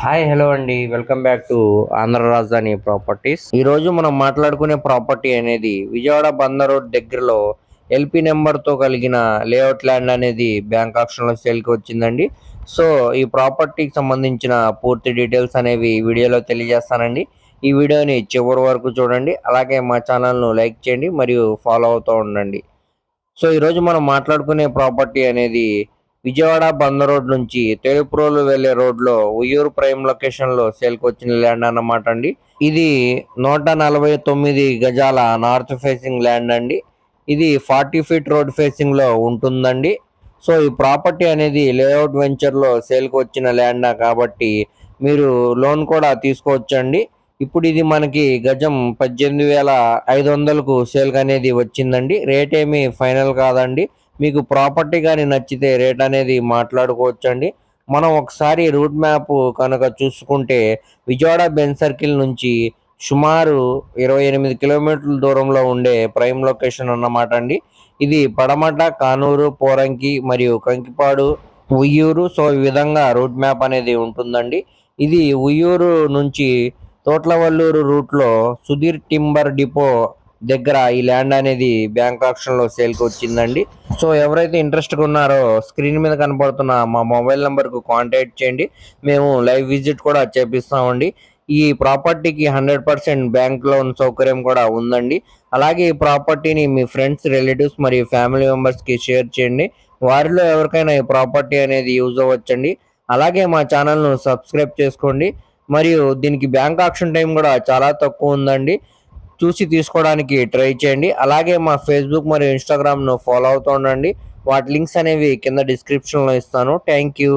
Hi hello అండి. Welcome back to Andhra Rajadhani properties. ఈ రోజు మనం మాట్లాడుకునే ప్రాపర్టీ అనేది విజయవాడ బందర్ రోడ్ దగ్గరలో ఎల్పి నెంబర్తో కలిగిన లేఅవుట్ ల్యాండ్ అనేది బ్యాంక్ ఆప్షన్లో సేల్కి వచ్చిందండి. సో ఈ ప్రాపర్టీకి సంబంధించిన పూర్తి డీటెయిల్స్ అనేవి వీడియోలో తెలియజేస్తానండి. ఈ వీడియోని చివరి వరకు చూడండి. అలాగే మా ఛానల్ను లైక్ చేయండి మరియు ఫాలో అవుతూ ఉండండి. సో ఈరోజు మనం మాట్లాడుకునే ప్రాపర్టీ అనేది విజయవాడ బంద రోడ్ నుంచి తెలుపురోలు వెళ్ళే రోడ్లో ఉయ్యూరు ప్రైమ్ లొకేషన్లో వచ్చిన ల్యాండ్ అన్నమాట అండి. ఇది నూట నలభై తొమ్మిది గజాల నార్త్ ఫేసింగ్ ల్యాండ్ అండి. ఇది ఫార్టీ ఫీట్ రోడ్ ఫేసింగ్లో ఉంటుందండి. సో ఈ ప్రాపర్టీ అనేది లేఅవుట్ వెంచర్లో వచ్చిన ల్యాండ్ కాబట్టి మీరు లోన్ కూడా తీసుకోవచ్చండి. ఇప్పుడు ఇది మనకి గజం పద్దెనిమిది వేల ఐదు వందలకు సేల్కి అనేది వచ్చిందండి. రేట్ ఏమి ఫైనల్ కాదండి. మీకు ప్రాపర్టీ కానీ నచ్చితే రేట్ అనేది మాట్లాడుకోవచ్చండి. మనం ఒకసారి రూట్ మ్యాప్ కనుక చూసుకుంటే విజయవాడ బెన్ సర్కిల్ నుంచి సుమారు ఇరవై ఎనిమిది కిలోమీటర్ల దూరంలో ఉండే ప్రైమ్ లొకేషన్ అన్నమాట అండి. ఇది పడమట కానూరు పోరంకి మరియు కంకిపాడు ఉయ్యూరు. సో ఈ విధంగా రూట్ మ్యాప్ అనేది ఉంటుందండి. ఇది ఉయ్యూరు నుంచి తోట్లవల్లూరు రూట్లో సుధీర్ టింబర్ డిపో దగ్గర ఈ ల్యాండ్ అనేది బ్యాంక్ ఆప్షన్లో సేల్కి వచ్చిందండి. సో ఎవరైతే ఇంట్రెస్ట్ ఉన్నారో స్క్రీన్ మీద కనపడుతున్న మా మొబైల్ నంబర్కు కాంటాక్ట్ చేయండి. మేము లైవ్ విజిట్ కూడా చేపిస్తామండి. ఈ ప్రాపర్టీకి హండ్రెడ్ పర్సెంట్ బ్యాంక్ లోన్ సౌకర్యం కూడా ఉందండి. అలాగే ఈ ప్రాపర్టీని మీ ఫ్రెండ్స్ రిలేటివ్స్ మరియు ఫ్యామిలీ మెంబర్స్కి షేర్ చేయండి. వారిలో ఎవరికైనా ఈ ప్రాపర్టీ అనేది యూజ్ అవ్వచ్చండి. అలాగే మా ఛానల్ను సబ్స్క్రైబ్ చేసుకోండి. మరియు దీనికి బ్యాంక్ ఆప్షన్ టైం కూడా చాలా తక్కువ ఉందండి. చూసి తీసుకోవడానికి ట్రై చేయండి. అలాగే మా ఫేస్బుక్ మరియు ఇన్స్టాగ్రామ్ను ఫాలో అవుతూ ఉండండి. వాటి లింక్స్ అనేవి కింద డిస్క్రిప్షన్లో ఇస్తాను. Thank you